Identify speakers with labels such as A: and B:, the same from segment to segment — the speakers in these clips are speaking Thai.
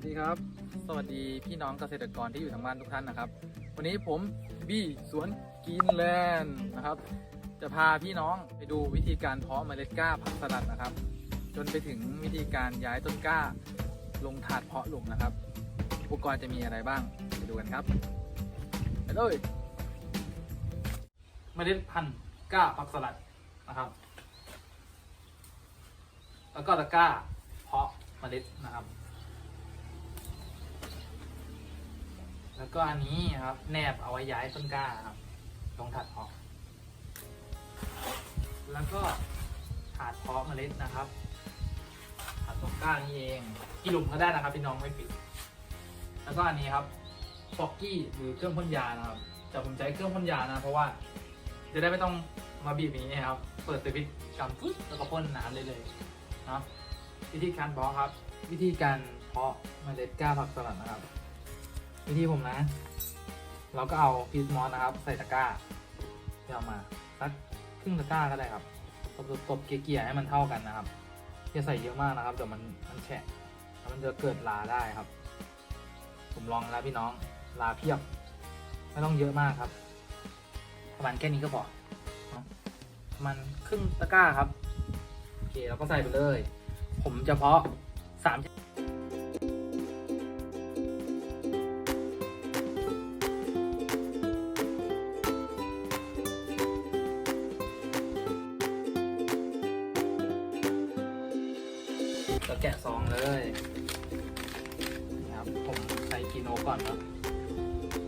A: วัสดีครับ สวัสดีพี่น้องเกษตรกรที่อยู่ทางบ้านทุกท่านนะครับ วันนี้ผมบี้สวนกินแลนด์นะครับ จะพาพี่น้องไปดูวิธีการเพาะเมล็ดกล้าผักสลัดนะครับ จนไปถึงวิธีการย้ายต้นกล้า ลงถาดเพาะหลุมนะครับ อุปกรณ์จะมีอะไรบ้างไปดูกันครับไปเลยเมล็ดพันธุ์กล้าผักสลัดนะครับ แล้วก็ตะกร้าเพาะเมล็ดนะครับ แล้วก็อันนี้ครับแนบเอาไว้ย้ายต้นกล้าครับลงถาดเพาะแล้วก็ถาดเพาะเมล็ดนะครับถาดต้นกล้านี่เองกี่หลุมก็ได้นะครับพี่น้องไม่ปิด แล้วก็อันนี้ครับฟอกกี้หรือเครื่องพ่นยานะครับแต่ผมใช้เครื่องพ่นยานะ เพราะว่าจะได้ไม่ต้องมาบีบอย่างนี้ครับเปิดสวิตช์กำปุ๊บแล้วก็พ่นน้ำได้เลยนะวิธีการเพาะครับ วิธีการเพาะเมล็ดกล้าผักสลัดนะครับ วิธีผมนะ เราก็เอาพีชมอสนะครับ ใส่ตะกร้าที่เอามาสักครึ่งตะกร้าก็ได้ครับตบตบๆเกลี่ยให้มันเท่ากันนะครับอย่าใส่เยอะมากนะครับเดี๋ยวมันมันแฉะแล้วมันจะเกิดลาได้ครับ ผมลองแล้วพี่น้องลาเพียบ ไม่ต้องเยอะมากครับ ประมาณแค่นี้ก็พอประมาณครึ่งตะกร้าครับโอเคเราก็ใส่ไปเลย ผมจะเพาะ แกะซองเลยนะครับผมใส่กิโนก่อนเนาะ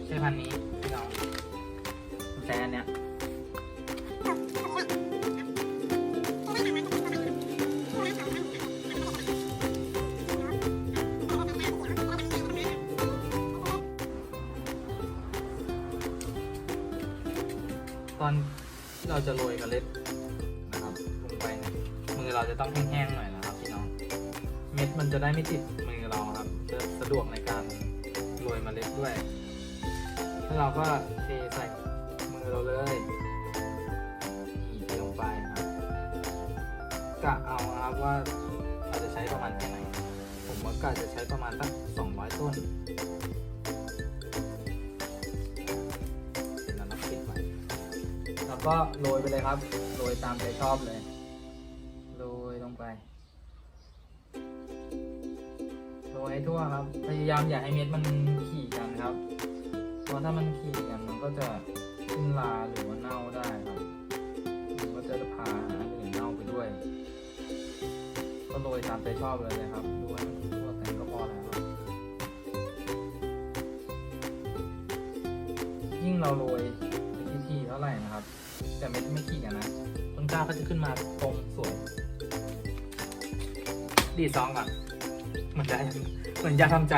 A: ใช่พันนี้พี่น้องผมใช้อันเนี้ยตอนที่เราจะโรยเล็ดนะครับลงไปเนี่ยมือเราจะต้องแห้งๆหน่อย เม็ดมันจะได้ไม่ติดมือเราครับจะสะดวกในการโรยเมล็ดด้วยแล้วเราก็เทใส่มือเราเลยนี่เทลงไปครับกะเอาครับว่าเราจะใช้ประมาณแค่ไหน ผมว่ากะจะใช้ประมาณสัก200 ต้นเสร็จแล้วเราปิดไว้แล้วก็โรยไปเลยครับ โรยตามใจชอบเลย อย่าให้เม็ดมันขี่กันครับ เพราะถ้ามันขี่กันมันก็จะขึ้นลาหรือว่าเน่าได้ครับมันก็จะพาอาหารอื่นเน่าไปด้วย ก็โรยตามใจชอบเลยนะครับดูให้มันทั่วกันก็พอแล้วครับยิ่งเราโรยในที่ๆเท่าไหร่นะครับ แต่เม็ดไม่ขี่กันนะต้นกล้าก็จะขึ้นมาตรงสวยดีซองก่อนเหมือนจะ เหมือนยาทำใจ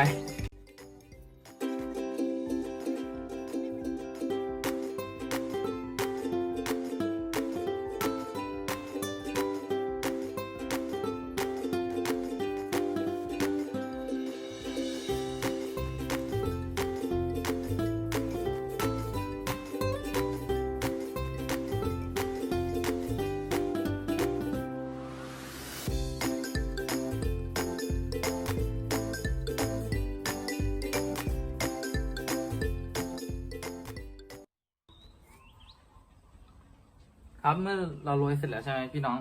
A: ครับเมื่อเราโรยเสร็จแล้วใช่ไหมพี่น้อง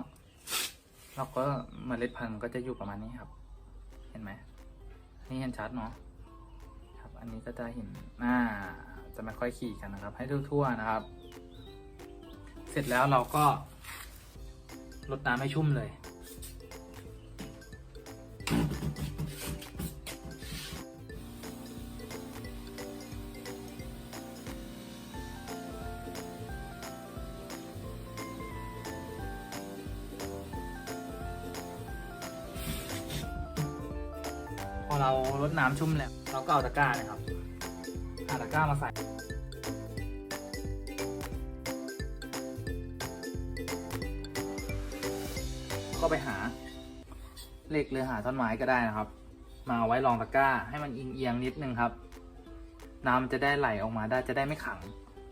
A: เราก็เมล็ดพันธุ์ก็จะอยู่ประมาณนี้ครับ เห็นไหมนี่เห็นชัดเนาะครับ อันนี้ก็จะเห็นหน้าจะไม่ค่อยขี่กันนะครับ ให้ทั่วๆนะครับ เสร็จแล้วเราก็รดน้ำให้ชุ่มเลย อเรารดน้ำชุ่มแล้ว เราก็เอาตะกร้านะครับเอาตะกร้ามาใส่ก็ไปหาเหล็กหรือหาท่อนไม้ก็ได้นะครับ มาเอาไว้รองตะกร้าให้มันเอียงๆนิดนึงครับ น้ำมันจะได้ไหลออกมาได้จะได้ไม่ขัง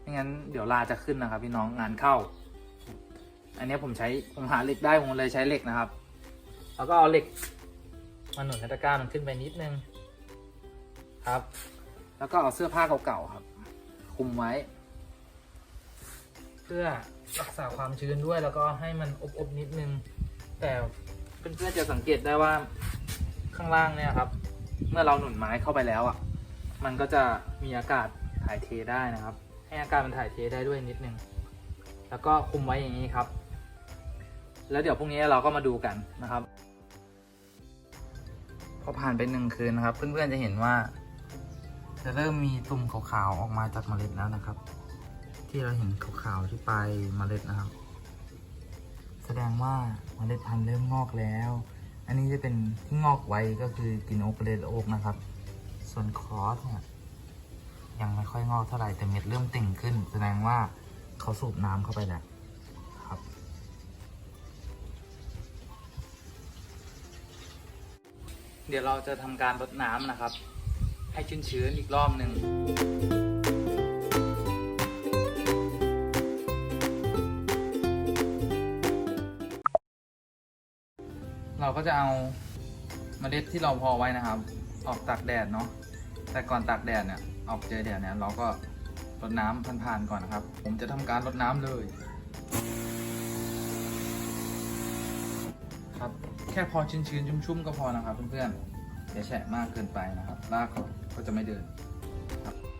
A: ไม่งั้นเดี๋ยวลาจะขึ้นนะครับ พี่น้องงานเข้า อันนี้ผมใช้ผมหาเหล็กได้ผมเลยใช้เหล็กนะครับ แล้วก็เอาเหล็ก มาหนุนให้ตะกร้ามันขึ้นไปนิดนึง ครับ แล้วก็เอาเสื้อผ้าเก่าๆครับคลุมไว้ เพื่อรักษาความชื้นด้วยแล้วก็ให้มันอบๆนิดนึง แต่เพื่อนๆจะสังเกตได้ว่าข้างล่างเนี่ยครับ เมื่อเราหนุนไม้เข้าไปแล้วอะ มันก็จะมีอากาศถ่ายเทได้นะครับ ให้อากาศมันถ่ายเทได้ด้วยนิดนึง แล้วก็คุมไว้อย่างนี้ครับ แล้วเดี๋ยวพรุ่งนี้เราก็มาดูกันนะครับ พอผ่านไปหนึ่งคืนนะครับ เพื่อนๆจะเห็นว่า จะเริ่มมีตุ่มขาวๆออกมาจากเมล็ดแล้วนะครับ ที่เราเห็นขาวๆที่ปลายเมล็ดนะครับ แสดงว่าเมล็ดพันธุ์เริ่มงอกแล้ว อันนี้จะเป็นที่งอกไวก็คือกินโอ๊กเลดโอ๊กนะครับ ส่วนคอสเนี่ยยังไม่ค่อยงอกเท่าไหร่แต่เม็ดเริ่มเต่งขึ้น แสดงว่าเขาสูบน้ำเข้าไปแล้ว เดี๋ยวเราจะทำการรดน้ำนะครับ ให้ชื้นๆอีกรอบหนึ่งเราก็จะเอาเมล็ดที่เราพอไว้นะครับ ออกตากแดดเนาะแต่ก่อนตากแดดเนี่ยออกเจอแดดเนี่ยเราก็รดน้ำผ่านๆก่อนนะครับ ผมจะทำการรดน้ำเลย ครับ แค่พอชื้นๆชุ่มๆก็พอนะครับเพื่อนๆอย่าแฉะมากเกินไปนะครับรากเขาก็จะไม่เดิน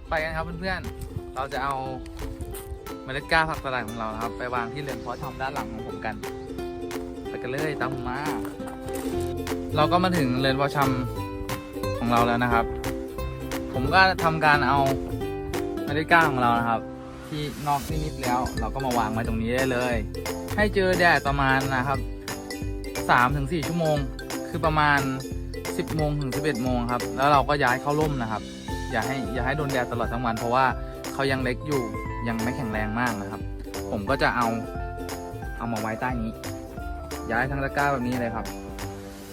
A: ไปกันครับเพื่อนๆเราจะเอาเมล็ดกล้าผักสลัดของเรานะครับ ไปวางที่เรือนเพาะชำด้านหลังของผมกันไปกันเลยตามมา เราก็มาถึงเรือนเพาะชำของเราแล้วนะครับ ผมก็ทำการเอาเมล็ดกล้าของเรานะครับ ที่นอกนิดๆแล้ว เราก็มาวางไว้ตรงนี้ได้เลย ให้เจอแดดประมาณนะครับ สามถึงสี่ชั่วโมง คือประมาณสิบโมงถึงสิบเอ็ดโมงครับ แล้วเราก็ย้ายเข้าร่มนะครับ อย่าให้อย่าให้โดนแดดตลอดทั้งวัน เพราะว่าเขายังเล็กอยู่ยังไม่แข็งแรงมากนะครับ ผมก็จะเอาเอามาไว้ใต้นี้ ย้ายทั้งตะกร้าแบบนี้เลยครับ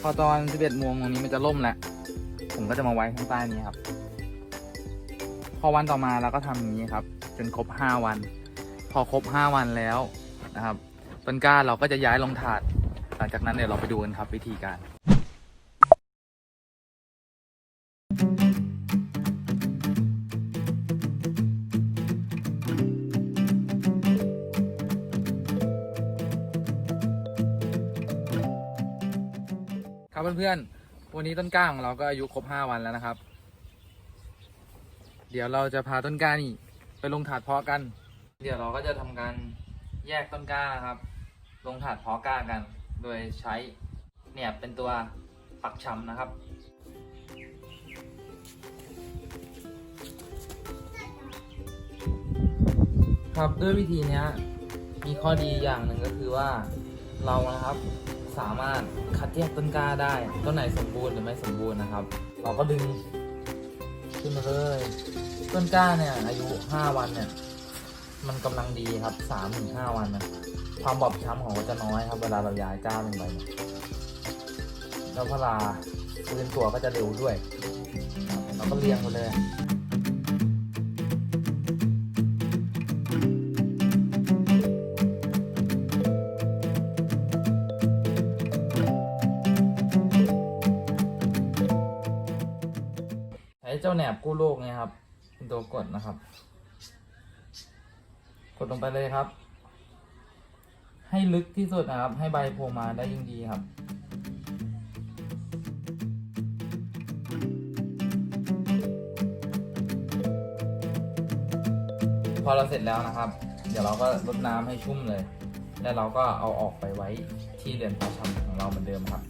A: พอตอน 11โมงตรงนี้มันจะล่มแล้วผมก็จะมาไว้ข้างใต้นี้ครับ พอวันต่อมาเราก็ทำอย่างนี้ครับ จนครบ 5 วัน พอครบ 5 วันแล้วนะครับต้นกล้าเราก็จะย้ายลงถาด หลังจากนั้นเดี๋ยวเราไปดูกันครับวิธีการครับเพื่อนๆ วันนี้ต้นกล้าของเราก็อายุครบ 5 วันแล้วนะครับ เดี๋ยวเราจะพาต้นกล้านี่ไปลงถาดเพาะกัน เดี๋ยวเราก็จะทำการแยกต้นกล้านะครับ ลงถาดเพาะกล้ากัน โดยใช้เนี่ยเป็นตัวปักชำนะครับ ครับด้วยวิธีนี้มีข้อดีอย่างหนึ่งก็คือว่าเรานะครับสามารถคัดแยกต้นกล้าได้ ต้นไหนสมบูรณ์หรือไม่สมบูรณ์นะครับ เราก็ดึงขึ้นมาเลย ต้นกล้าเนี่ยอายุ 5 วันเนี่ย มันกำลังดีครับ3ถึง5วันนะความบอบช้ำของเขาจะน้อยครับเวลาเราย้ายกล้าลงไปเนี่ยแล้วเวลาฟื้นตัวก็จะเร็วด้วยครับเราก็เรียงไปเลยใช้เจ้าแหนบกู้โลกเนี่ยครับเป็นตัวกดนะครับ กดลงไปเลยครับ ให้ลึกที่สุดนะครับ ให้ใบโผล่มาได้ยิ่งดีครับพอเราเสร็จแล้วนะครับ เดี๋ยวเราก็รดน้ำให้ชุ่มเลย แล้วเราก็เอาออกไปไว้ที่เรือนเพาะชำของเราเหมือนเดิมครับ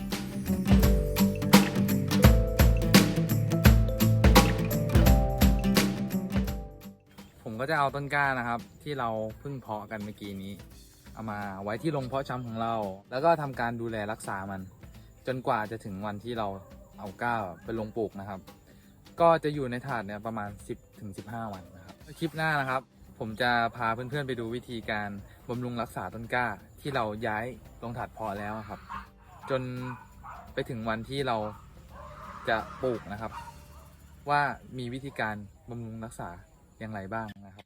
A: ก็จะเอาต้นกล้านะครับ ที่เราเพิ่งเพาะกันเมื่อกี้นี้ เอามาไว้ที่โรงเพาะชำของเรา แล้วก็ทำการดูแลรักษามัน จนกว่าจะถึงวันที่เราเอาก้าไปลงปลูกนะครับ ก็จะอยู่ในถาดเนี่ยประมาณ 10ถึง15 วันนะครับคลิปหน้านะครับ ผมจะพาเพื่อนๆไปดูวิธีการบำรุงรักษาต้นกล้าที่เราย้ายลงถาดเพาะแล้วครับ จนไปถึงวันที่เราจะปลูกนะครับ ว่ามีวิธีการบำรุงรักษา อย่างไรบ้างนะครับ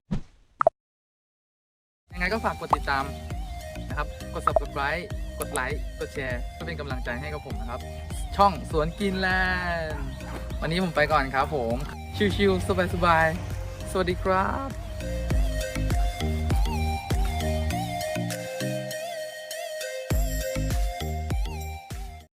A: ยังไงก็ฝากกดติดตามนะครับ กด subscribe กดไลค์ กดแชร์เพื่อเป็นกำลังใจให้กับผมนะครับ ช่องสวนกินแลนด์วันนี้ผมไปก่อนครับผม
B: ชิวๆสบายๆ สวัสดีครับ